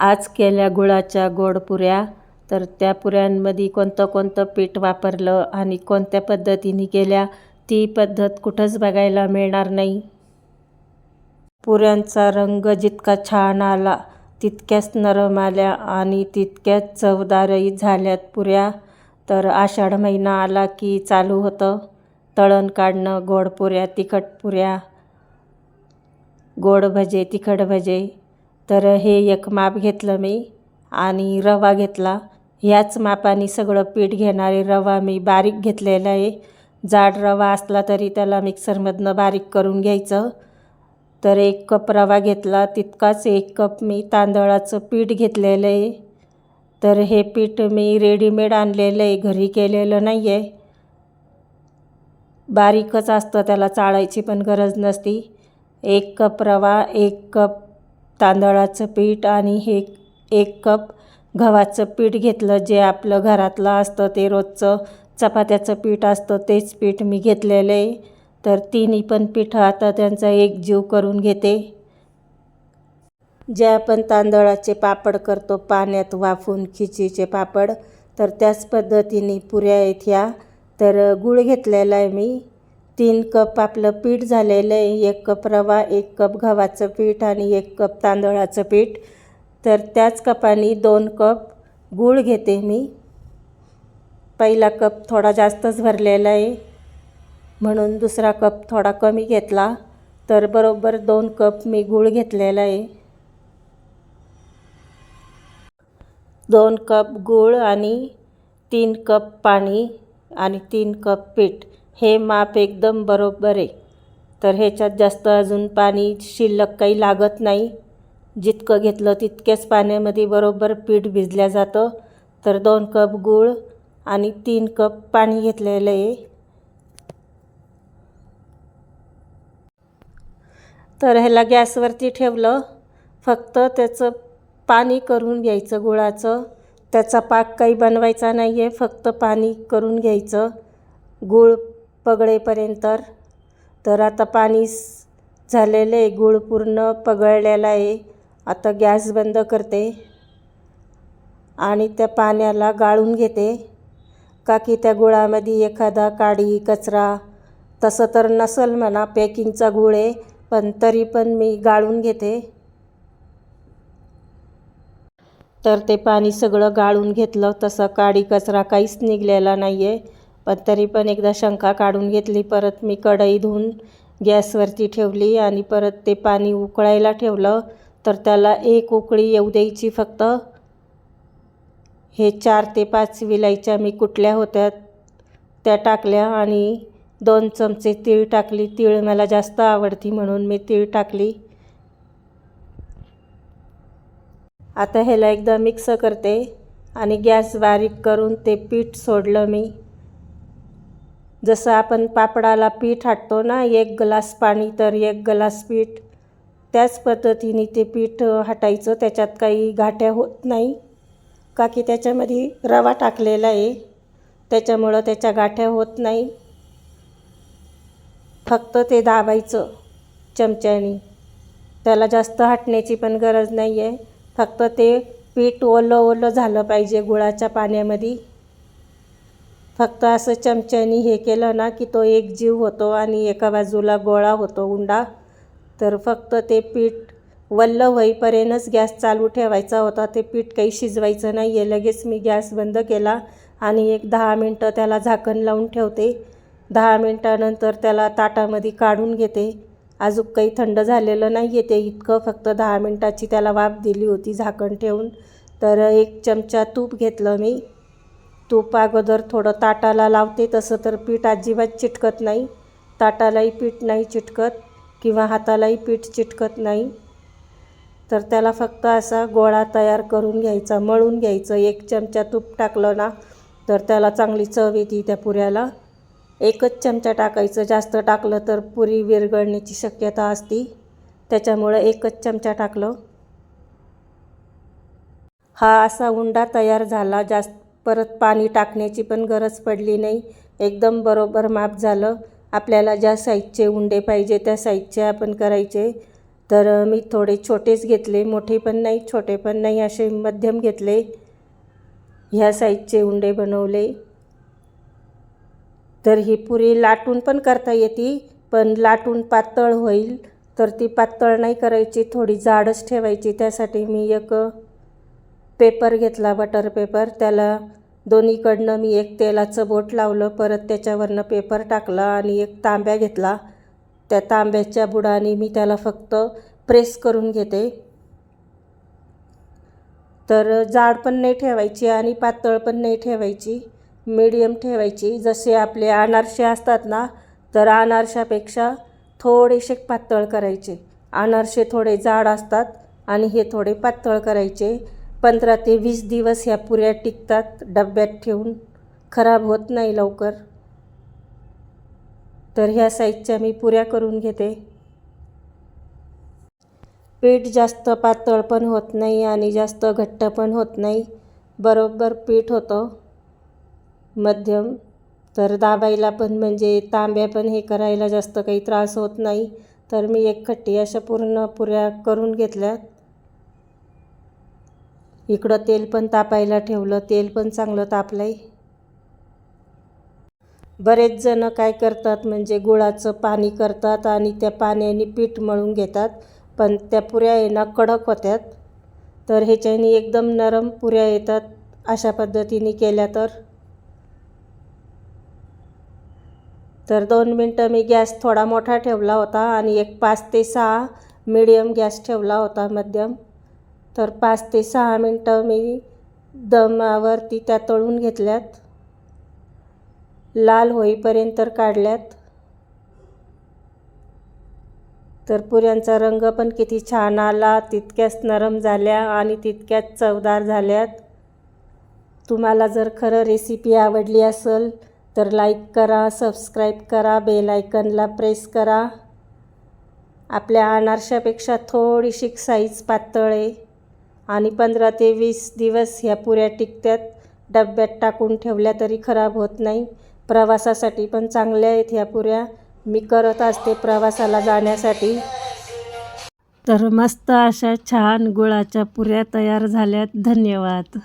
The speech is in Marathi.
आज केल्या गुळाच्या गोड पुऱ्या. तर त्या पुऱ्यांमध्ये कोणतं कोणतं पीठ वापरलं आणि कोणत्या पद्धतीने केल्या ती पद्धत कुठंच बघायला मिळणार नाही. पुऱ्यांचा रंग जितका छान आला तितक्याच नरम आल्या आणि तितक्याच चवदारही झाल्यात पुऱ्या. तर आषाढ महिना आला की चालू होतं. तळण काढणं गोड पुऱ्या तिखट पुऱ्या. गोड भजे तिखट भजे. तर हे एक माप घेतलं मी आणि रवा घेतला. ह्याच मापाने सगळं पीठ घेणारे रवा मी बारीक घेतलेला आहे. जाड रवा असला तरी त्याला मिक्सरमधनं बारीक करून घ्यायचं. तर एक कप रवा घेतला. तितकाच एक कप मी तांदळाचं पीठ घेतलेलं आहे. तर हे पीठ मी रेडीमेड आणलेलं आहे. घरी केलेलं नाही आहे बारीकच असतं. त्याला चाळायची पण गरज नसती. एक कप रवा एक कप तांदळाचं पीठ आणि हे एक कप गव्हाचं पीठ घेतलं जे आपलं घरातलं असतं ते रोजचं चपात्याचं पीठ असतं तेच पीठ मी घेतलेलं आहे. तर तिन्ही पण पीठ आता त्यांचा एक जीव करून घेते. जे आपण तांदळाचे पापड करतो पाण्यात वाफून खिचीचे पापड तर त्याच पद्धतीने पुऱ्या आहेत ह्या. तर गूळ घेतलेला आहे मी. तीन कप आपलं पीठ झालेलं आहे. एक कप रवा एक कप गव्हाचं पीठ आणि एक कप तांदळाचं पीठ. तर त्याच कपाने दोन कप गूळ घेते मी. पहिला कप थोडा जास्तच भरलेला आहे. म्हणून दुसरा कप थोडा कमी घेतला. तर बरोबर दोन कप मी गूळ घेतलेला आहे. दोन कप गूळ आणि तीन कप पाणी आणि तीन कप पीठ. हे माप एकदम बरोबर आहे. तर ह्याच्यात जास्त अजून पाणी शिल्लक काही लागत नाही. जितकं घेतलं तितक्याच पाण्यामध्ये बरोबर पीठ भिजल्या जातं. तर दोन कप गूळ आणि तीन कप पाणी घेतलेलं आहे. तर ह्याला गॅसवरती ठेवलं. फक्त त्याचं पाणी करून घ्यायचं गुळाचं. त्याचा पाक काही बनवायचा नाही आहे फक्त पाणी करून घ्यायचं. गूळ पगळेपर्यंत तर आता पाणी झालेलं आहे. गूळ पूर्ण पगळलेला आहे. आता गॅस बंद करते. आणि त्या पाण्याला गाळून घेते. का की त्या गुळामध्ये एखादा काडी कचरा तसं तर नसल म्हणा पॅकिंगचा गुळ आहे पण तरी पण मी गाळून घेते. तर ते पाणी सगळं गाळून घेतलं. तसं काडी कचरा काहीच निघलेला नाही आहे पण तरी पण एकदा शंका काढून घेतली परत मी कढई धुवून गॅसवरती ठेवली आणि परत ते पाणी उकळायला ठेवलं तर त्याला एक उकळी येऊ द्यायची फक्त. हे चार ते पाच विलायच्या मी कुठल्या होत्या त्या टाकल्या आणि दोन चमचे तीळ टाकली. तीळ मला जास्त आवडती म्हणून मी तीळ टाकली. आता ह्याला एकदा मिक्स करते आणि गॅस बारीक करून ते पीठ सोडलं मी. जसं आपण पापडाला पीठ हाटतो ना एक ग्लास पाणी तर एक ग्लास पीठ. त्याच पद्धतीने ते पीठ हटायचं त्याच्यात काही गाठ्या होत नाही. का की त्याच्यामध्ये रवा टाकलेला आहे त्याच्यामुळं त्याच्या गाठ्या होत नाही. फक्त ते दाबायचं चमच्याने. त्याला जास्त हटण्याची पण गरज नाही आहे फक्त ते पीठ ओलं ओलं झालं पाहिजे गुळाच्या पाण्यामध्ये. फक्त असं चमच्याने हे केलं ना की तो एक जीव होतो आणि एका बाजूला गोळा होतो उंडा. तर फक्त ते पीठ वल्ल होईपर्यंतच गॅस चालू ठेवायचा होता. ते पीठ काही शिजवायचं नाही आहे लगेच मी गॅस बंद केला आणि एक दहा मिनटं त्याला झाकण लावून ठेवते. दहा मिनटानंतर त्याला ताटामध्ये काढून घेते. अजून काही थंड झालेलं नाही आहे ते इतकं. फक्त दहा मिनटाची त्याला वाफ दिली होती झाकण ठेवून. तर एक चमचा तूप घेतलं मी. तूप अगोदर थोडं ताटाला लावते तसं तर पीठ अजिबात चिटकत नाही. ताटालाही पीठ नाही चिटकत किंवा हातालाही पीठ चिटकत नाही. तर त्याला फक्त असा गोळा तयार करून घ्यायचा मळून घ्यायचं. एक चमचा तूप टाकलं ना तर त्याला चांगली चव येते त्या पुऱ्याला. एकच चमचा टाकायचं जास्त टाकलं तर पुरी विरघळण्याची शक्यता असते. त्याच्यामुळं एकच चमचा टाकलं. हा असा उंडा तयार झाला जास्त परत पाणी टाकण्याची पण गरज पडली नाही. एकदम बरोबर माप झालं. आपल्याला ज्या साईजचे उंडे पाहिजे त्या साईजचे आपण करायचे. तर मी थोडे छोटेच घेतले. मोठे पण नाही छोटे पण नाही असे मध्यम घेतले. ह्या साईजचे उंडे बनवले. तर ही पुरी लाटून पण करता येते पण लाटून पातळ होईल. तर ती पातळ नाही करायची थोडी जाडच ठेवायची. त्यासाठी मी एक पेपर घेतला बटर पेपर. त्याला दोन्हीकडनं मी एक तेलाचं बोट लावलं परत त्याच्यावरनं पेपर टाकला आणि एक तांब्या घेतला. त्या तांब्याच्या बुडाने मी त्याला फक्त प्रेस करून घेते. तर जाड पण नाही ठेवायची आणि पातळ पण नाही ठेवायची. मीडियम ठेवायची. जसे आपले अनारसे असतात ना तर अनारशापेक्षा थोडेसे पातळ करायचे. अनारसे थोडे जाड असतात आणि हे थोडे पातळ करायचे. पंधरा ते वीस दिवस ह्या पुऱ्या टिकतात डब्यात ठेवून. खराब होत नाही लवकर. तर ह्या साईजच्या मी पुऱ्या करून घेते. पीठ जास्त पातळ पण होत नाही आणि जास्त घट्ट पण होत नाही. बरोबर पीठ होतं. मध्यम. तर दाबायला पण म्हणजे तांब्या पण हे करायला जास्त काही त्रास होत नाही. तर मी एक खट्टी अशा पूर्ण पुऱ्या करून घेतल्यात. इकडं तेल पण तापायला ठेवलं तेल पण चांगलं तापलं आहे बरेच जण काय करतात म्हणजे गुळाचं पाणी करतात आणि त्या पाण्याने पीठ मळून घेतात पण त्या पुऱ्या आहे कडक होत्यात. तर ह्याच्याने एकदम नरम पुऱ्या येतात अशा पद्धतीने केल्या तर. तर दोन मिनटं मी गॅस थोडा मोठा ठेवला होता आणि एक पाच ते सहा मिडियम गॅस ठेवला होता मध्यम. तर पाच ते सहा मिनटं मी दमावरती त्या तळून घेतल्यात. लाल होईपर्यंत काढल्यात. तर पुऱ्यांचा रंग पण किती छान आला तितक्याच नरम झाल्या आणि तितक्याच चवदार झाल्यात. तुम्हाला जर खरं रेसिपी आवडली असेल तर लाईक करा सबस्क्राईब करा बेल आयकनला प्रेस करा. आपल्या अनारशापेक्षा थोडीशी साईज पातळ आहे. आणि पंधरा ते वीस दिवस ह्या पुऱ्या टिकत्यात. डब्यात टाकून ठेवल्या तरी खराब होत नाही. प्रवासासाठी पण चांगल्या आहेत ह्या पुऱ्या. मी करत असते प्रवासाला जाण्यासाठी. तर मस्त अशा छान गुळाच्या पुऱ्या तयार झाल्यात. धन्यवाद.